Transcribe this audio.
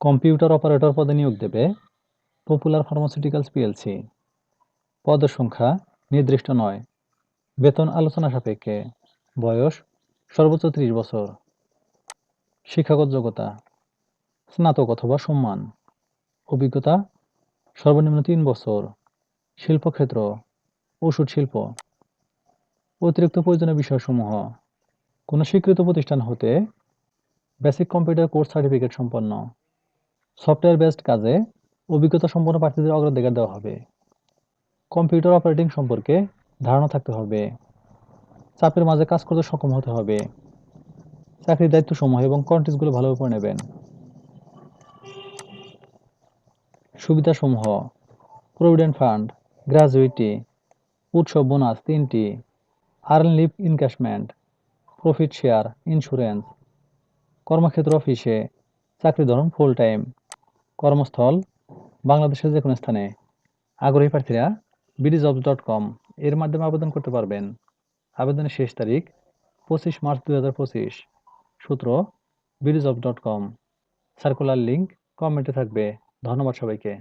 Computer operator পদে নিয়োগ দেবে পপুলার ফার্মাসিউটিক্যালস পিএলসি। পদের সংখ্যা নির্দিষ্ট নয়। বেতন আলোচনা সাপেক্ষে। বয়স সর্বোচ্চ ত্রিশ বছর। শিক্ষাগত যোগ্যতা স্নাতক অথবা সম্মান অভিজ্ঞতা সর্বনিম্ন তিন বছর। শিল্পক্ষেত্র ওষুধ শিল্প। অতিরিক্ত প্রয়োজনীয় বিষয়সমূহ। কোনো স্বীকৃত প্রতিষ্ঠান হতে বেসিক কম্পিউটার কোর্স সার্টিফিকেট সম্পন্ন। সফটওয়্যার বেসড কাজে অভিজ্ঞতা সম্পন্ন প্রার্থীদের অগ্রাধিকার দেওয়া হবে। কম্পিউটার অপারেটিং সম্পর্কে ধারণা থাকতে হবে। চাপের মাঝে কাজ করতে সক্ষম হতে হবে। চাকরির দায়িত্বসমূহ এবং কন্টেন্টসগুলো ভালোভাবে নেবেন। সুবিধাসমূহ প্রভিডেন্ট ফান্ড গ্র্যাজুইটি উৎসব বোনাস তিনটি earn leave encashment profit share insurance কর্মক্ষেত্র অফিসে চাকরি ধরন ফুল টাইম কর্মস্থল বাংলাদেশের যে কোনো স্থানে। আগ্রহী প্রার্থীরা বিডিজব ডট কম এর মাধ্যমে আবেদন করতে পারবেন। আবেদনের শেষ তারিখ পঁচিশ মার্চ দুই হাজার পঁচিশ। সূত্র bdjob dot com circular link কমেন্টে থাকবে। ধন্যবাদ সবাইকে।